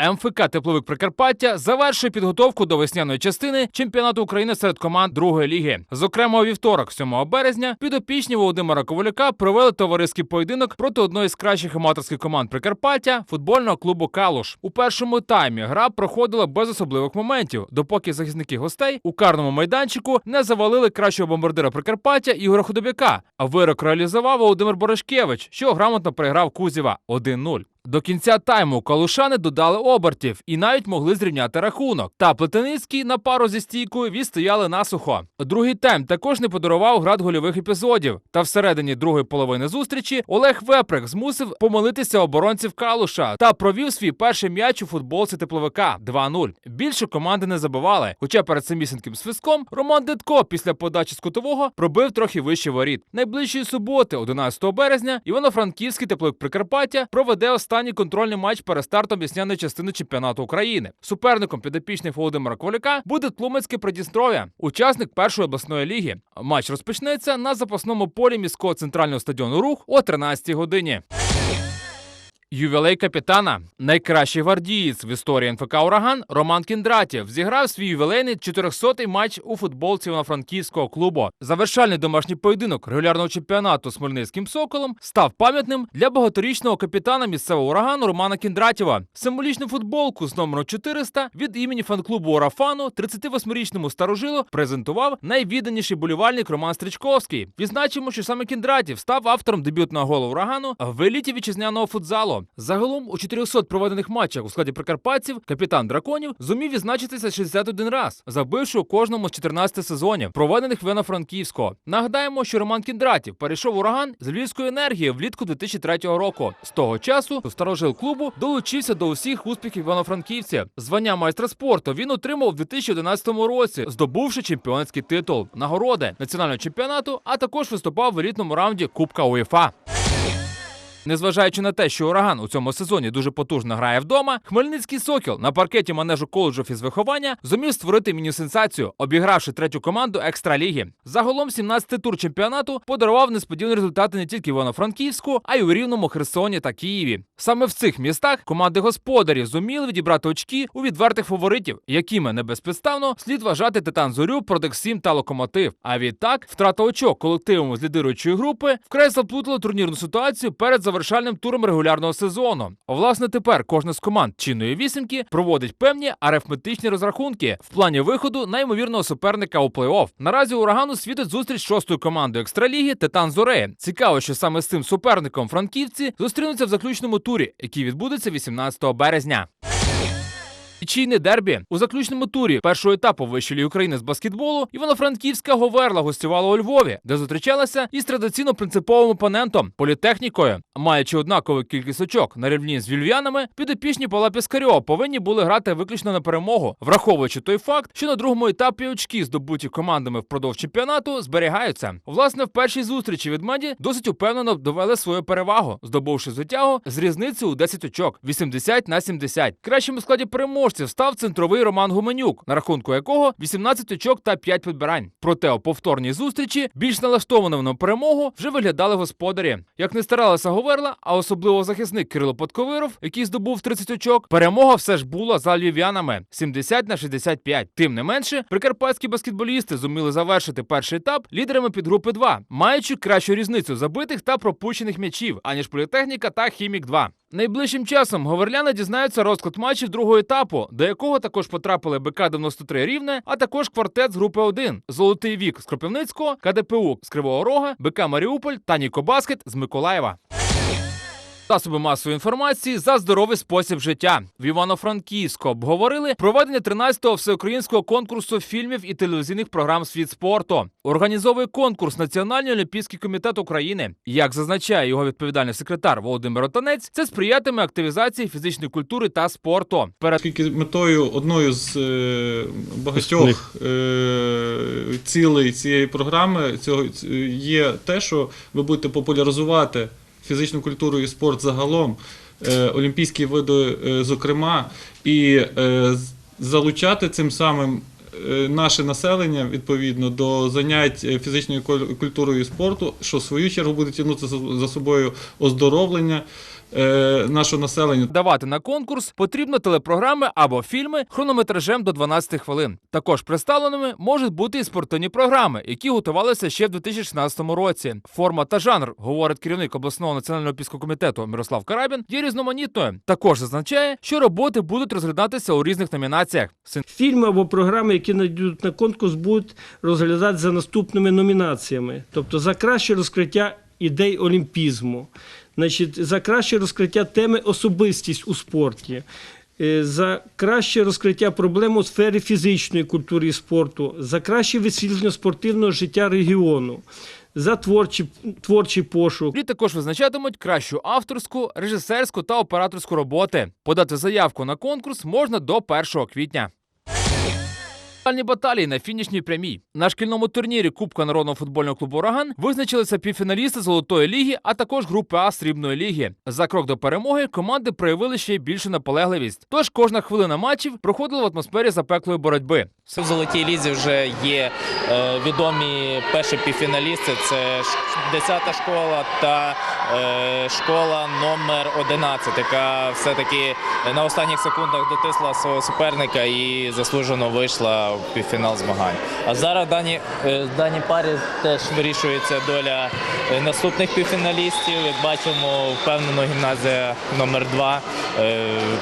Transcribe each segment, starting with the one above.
МФК Тепловик Прикарпаття завершує підготовку до весняної частини чемпіонату України серед команд другої ліги. Зокрема, у вівторок, 7 березня, підопічні Володимира Коваляка провели товариський поєдинок проти одної з кращих аматорських команд Прикарпаття футбольного клубу Калуш. У першому таймі гра проходила без особливих моментів, допоки захисники гостей у карному майданчику не завалили кращого бомбардира Прикарпаття Ігоря Худобяка. А вирок реалізував Володимир Борошкевич, що грамотно переграв Кузєва 1-0. До кінця тайму калушани додали обертів і навіть могли зрівняти рахунок. Та Плетеницький на пару зі стійкою відстояли насухо. Другий тайм також не подарував град гольових епізодів. Та всередині другої половини зустрічі Олег Веприк змусив помилитися оборонців Калуша та провів свій перший м'яч у футболці тепловика 2-0. Більше команди не забивали. Хоча перед самісіньким свистком Роман Дедко після подачі з кутового пробив трохи вище воріт. Найближчої суботи, 11 березня, Івано-Франківський тепловик Прикарпаття проведе останній контрольний матч перед стартом вісняної частини чемпіонату України. Суперником підопічних Володимира Коваляка буде Тлумецьке Придністров'я, учасник першої обласної ліги. Матч розпочнеться на запасному полі міського центрального стадіону Рух о 13 годині. Ювілей капітана, найкращий гвардієць в історії НФК Ураган Роман Кіндратєв зіграв свій ювілейний 400-й матч у футболці Івано-Франківського клубу. Завершальний домашній поєдинок регулярного чемпіонату з Хмельницьким соколом став пам'ятним для багаторічного капітана місцевого урагану Романа Кіндратєва. Символічну футболку з номером 400 від імені фан-клубу Урафану 38-річному старожилу презентував найвідданіший болівальник Роман Стрічковський. Відзначимо, що саме Кіндратєв став автором дебютного голу урагану в еліті вітчизняного футзалу. Загалом у 400 проведених матчах у складі прикарпатців капітан драконів зумів відзначитися 61 раз, забивши у кожному з 14 сезонів, проведених в Івано-Франківського. Нагадаємо, що Роман Кіндратів перейшов ураган з львівської енергії влітку 2003 року. З того часу старожил клубу долучився до усіх успіхів івано-франківця. Звання майстра спорту він отримав у 2011 році, здобувши чемпіонський титул, нагороди національного чемпіонату, а також виступав в елітному раунді Кубка УЄФА. Незважаючи на те, що ураган у цьому сезоні дуже потужно грає вдома, Хмельницький сокіл на паркеті манежу коледжу фізвиховання зумів створити міні-сенсацію, обігравши третю команду екстраліги. Загалом 17-й тур чемпіонату подарував несподівані результати не тільки Івано-Франківську, а й у Рівному, Херсоні та Києві. Саме в цих містах команди господарів зуміли відібрати очки у відвертих фаворитів, якими не безпідставно слід вважати Титан Зорю, Продексім та Локомотив. А відтак втрата очок колективом з лідируючої групи вкрай заплутала турнірну ситуацію перед завершальним туром регулярного сезону. Власне, тепер кожна з команд чинної вісімки проводить певні арифметичні розрахунки в плані виходу наймовірного суперника у плей-офф. Наразі урагану світить зустріч шостої командою екстраліги Титан Зорея. Цікаво, що саме з цим суперником франківці зустрінуться в заключному турі, який відбудеться 18 березня. Чийне дербі у заключному турі першого етапу вищої України з баскетболу Івано-Франківська Говерла гостювала у Львові, де зустрічалася із традиційно принциповим опонентом політехнікою. Маючи однакову кількість очок на рівні з вільв'янами, підопічні Павла Піскарьова повинні були грати виключно на перемогу, враховуючи той факт, що на другому етапі очки, здобуті командами впродовж чемпіонату, зберігаються. Власне, в першій зустрічі від меді досить упевнено довели свою перевагу, здобувши звитягу з різниці у 10 очок 80 на 70. Кращим у складі переможців став центровий Роман Гуменюк, на рахунку якого 18 очок та 5 підбирань. Проте у повторній зустрічі більш налаштованим на перемогу вже виглядали господарі. Як не старалася Говерла, а особливо захисник Кирило Подковиров, який здобув 30 очок, перемога все ж була за львів'янами 70 на 65. Тим не менше, прикарпатські баскетболісти зуміли завершити перший етап лідерами підгрупи 2, маючи кращу різницю забитих та пропущених м'ячів, аніж політехніка та хімік 2. Найближчим часом говерляни дізнаються розклад матчів другого етапу, до якого також потрапили БК 93 Рівне, а також квартет з групи 1 Золотий вік з Кропивницького, КДПУ з Кривого Рога, БК Маріуполь та Нікобаскет з Миколаєва. Засоби масової інформації за здоровий спосіб життя в Івано-Франківську обговорили проведення 13-го всеукраїнського конкурсу фільмів і телевізійних програм світ спорту. Організовує конкурс Національний олімпійський комітет України. Як зазначає його відповідальний секретар Володимир Отанець, це сприятиме активізації фізичної культури та спорту. Перед Оскільки метою одною з е, багатьох е, цілей цієї програми цього ц- є те, що ви будете популяризувати фізичну культуру і спорт загалом, е, олімпійські види, е, зокрема, і е, залучати цим самим. Наше населення відповідно до занять фізичною культурою і спорту, що в свою чергу буде тягнути за- за собою оздоровлення е, нашого населення. Давати на конкурс потрібно телепрограми або фільми хронометражем до 12 хвилин. Також представленими можуть бути і спортивні програми, які готувалися ще в 2016 році. Форма та жанр, говорить керівник обласного національного піського комітету Мирослав Карабін, є різноманітною. Також зазначає, що роботи будуть розглядатися у різних номінаціях. Фільми або програми, які надійдуть на конкурс, будуть розглядати за наступними номінаціями. Тобто за краще розкриття ідей олімпізму, значить, за краще розкриття теми особистість у спорті. е, За краще розкриття проблем у сфері фізичної культури і спорту, за краще висвітлення спортивного життя регіону, за творчий, творчий пошук, Лі також визначатимуть кращу авторську, режисерську та операторську роботи. Подати заявку на конкурс можна до 1 квітня. Фінальні баталії на фінішній прямій на шкільному турнірі Кубка народного футбольного клубу Ураган визначилися півфіналісти Золотої ліги, а також групи А Срібної ліги. За крок до перемоги команди проявили ще й більшу наполегливість. Тож кожна хвилина матчів проходила в атмосфері запеклої боротьби. В золотій лізі вже є е, відомі перші півфіналісти. Це ш- 10-та школа та е, школа номер 11, яка все-таки на останніх секундах дотисла свого суперника і заслужено вийшла півфінал змагань. А зараз в даній, е, в даній парі теж вирішується доля е, наступних півфіналістів. Як бачимо, впевнено, гімназія номер 2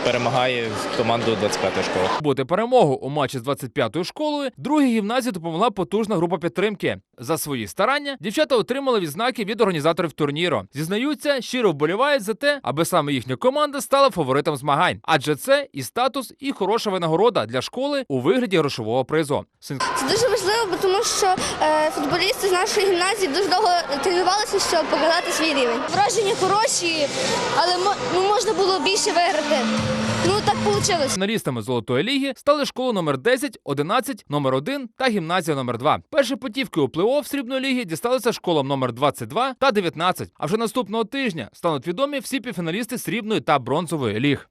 перемагає команду 25-ї школи. Бути перемогу у матчі з 25-ю школою другій гімназії допомогла потужна група підтримки. За свої старання дівчата отримали відзнаки від організаторів турніру. Зізнаються, щиро вболівають за те, аби саме їхня команда стала фаворитом змагань, адже це і статус, і хороша винагорода для школи у вигляді грошового призу. Це дуже важливо, бо тому що е, футболісти з нашої гімназії дуже довго тренувалися, щоб показати свій рівень. Враження хороші, але ну, можна було більше виграти. Ну так вийшло. Фіналістами золотої ліги стали школа номер 10, 11, номер 1 та гімназія номер 2. Перші путівки у плей-офф срібної ліги дісталися школам номер 22 та 19. А вже наступного тижня стануть відомі всі півфіналісти срібної та бронзової ліг.